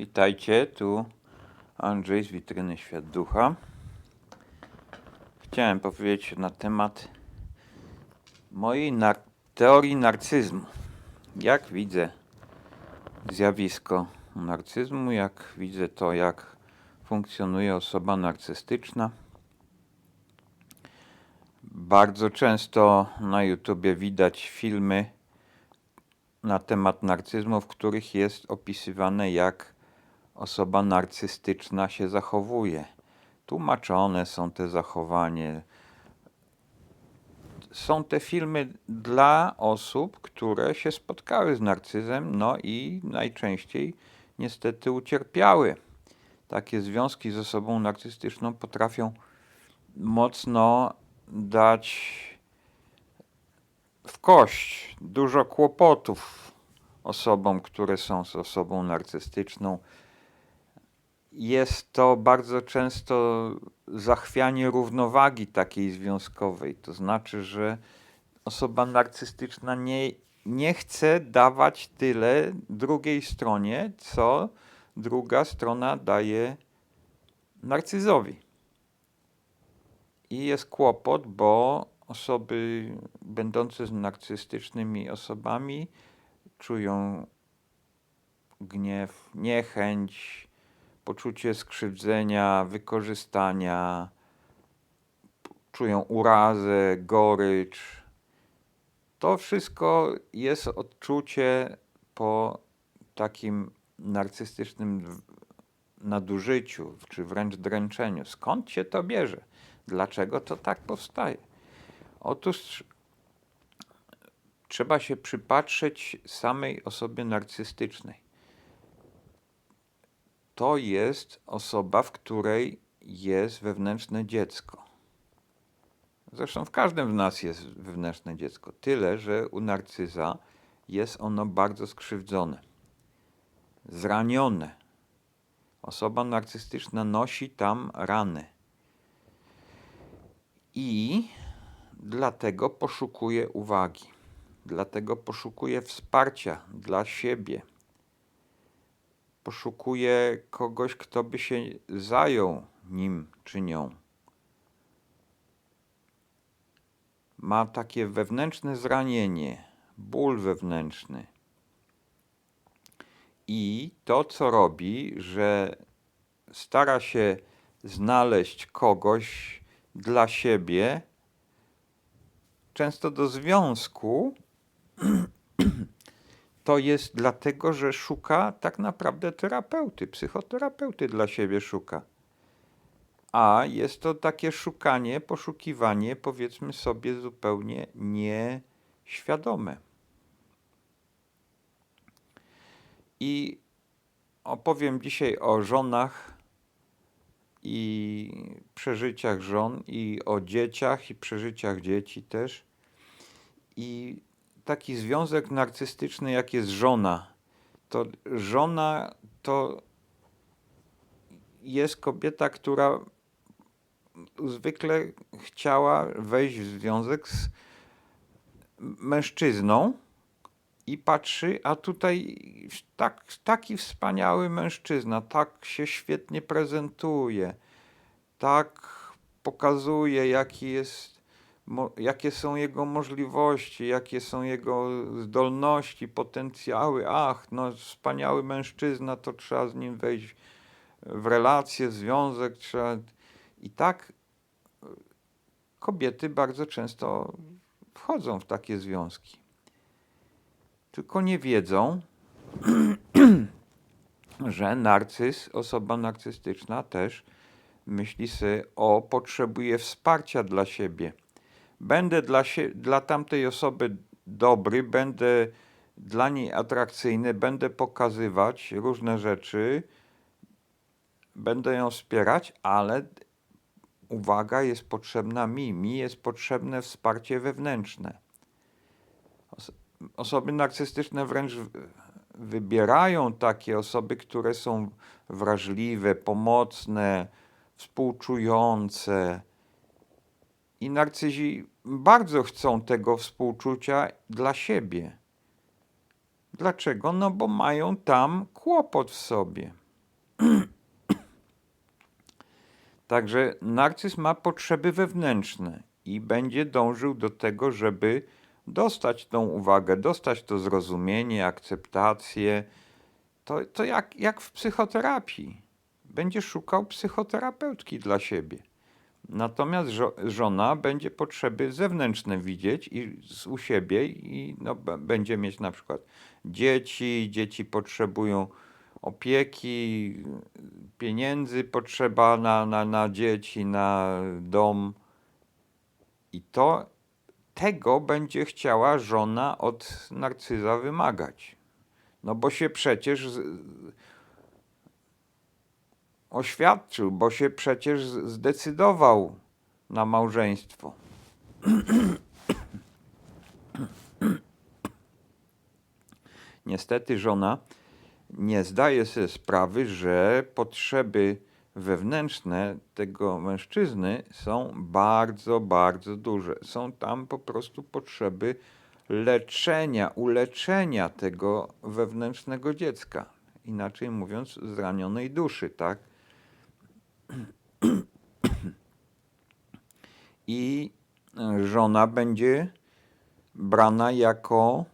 Witajcie, tu Andrzej z Witryny Świat Ducha. Chciałem powiedzieć na temat mojej nar- teorii narcyzmu. Jak widzę zjawisko narcyzmu, jak widzę to, jak funkcjonuje osoba narcystyczna. Bardzo często na YouTubie widać filmy na temat narcyzmu, w których jest opisywane, jak osoba narcystyczna się zachowuje. Tłumaczone są te zachowanie. Są te filmy dla osób, które się spotkały z narcyzem, no i najczęściej niestety ucierpiały. Takie związki z osobą narcystyczną potrafią mocno dać w kość dużo kłopotów osobom, które są z osobą narcystyczną. Jest to bardzo często zachwianie równowagi takiej związkowej. To znaczy, że osoba narcystyczna nie, nie chce dawać tyle drugiej stronie, co druga strona daje narcyzowi. I jest kłopot, bo osoby będące z narcystycznymi osobami czują gniew, niechęć, poczucie skrzywdzenia, wykorzystania, czują urazę, gorycz. To wszystko jest odczucie po takim narcystycznym nadużyciu, czy wręcz dręczeniu. Skąd się to bierze? Dlaczego to tak powstaje? Otóż trzeba się przypatrzeć samej osobie narcystycznej. To jest osoba, w której jest wewnętrzne dziecko. Zresztą w każdym z nas jest wewnętrzne dziecko. Tyle, że u narcyza jest ono bardzo skrzywdzone, zranione. Osoba narcystyczna nosi tam rany. I dlatego poszukuje uwagi, dlatego poszukuje wsparcia dla siebie. Poszukuje kogoś, kto by się zajął nim czy nią. Ma takie wewnętrzne zranienie, ból wewnętrzny. I to, co robi, że stara się znaleźć kogoś dla siebie, często do związku, to jest dlatego, że szuka tak naprawdę terapeuty, psychoterapeuty dla siebie szuka. A jest to takie szukanie, poszukiwanie, powiedzmy sobie, zupełnie nieświadome. I opowiem dzisiaj o żonach i przeżyciach żon, i o dzieciach, i przeżyciach dzieci też. I taki związek narcystyczny, jak jest żona, to żona to jest kobieta, która zwykle chciała wejść w związek z mężczyzną i patrzy, a tutaj tak, taki wspaniały mężczyzna, tak się świetnie prezentuje, tak pokazuje, jaki jest, jakie są jego możliwości, jakie są jego zdolności, potencjały. Ach, no wspaniały mężczyzna, to trzeba z nim wejść w relację, związek, trzeba... I tak e, kobiety bardzo często wchodzą w takie związki. Tylko nie wiedzą, że narcyz, osoba narcystyczna też myśli sobie, o, potrzebuje wsparcia dla siebie. Będę dla, sie, dla tamtej osoby dobry, będę dla niej atrakcyjny, będę pokazywać różne rzeczy, będę ją wspierać, ale uwaga jest potrzebna mi, mi jest potrzebne wsparcie wewnętrzne. Os- Osoby narcystyczne wręcz wybierają takie osoby, które są wrażliwe, pomocne, współczujące. I narcyzi bardzo chcą tego współczucia dla siebie. Dlaczego? No bo mają tam kłopot w sobie. Także narcyz ma potrzeby wewnętrzne i będzie dążył do tego, żeby dostać tą uwagę, dostać to zrozumienie, akceptację. To, to jak, jak w psychoterapii. Będzie szukał psychoterapeutki dla siebie. Natomiast żo- żona będzie potrzeby zewnętrzne widzieć i z u siebie i no, będzie mieć na przykład dzieci, dzieci potrzebują opieki, pieniędzy potrzeba na, na, na dzieci, na dom. I to tego będzie chciała żona od narcyza wymagać. No bo się przecież oświadczył, bo się przecież zdecydował na małżeństwo. Niestety żona nie zdaje sobie sprawy, że potrzeby wewnętrzne tego mężczyzny są bardzo, bardzo duże. Są tam po prostu potrzeby leczenia, uleczenia tego wewnętrznego dziecka. Inaczej mówiąc, zranionej duszy, tak? I e, żona będzie brana jako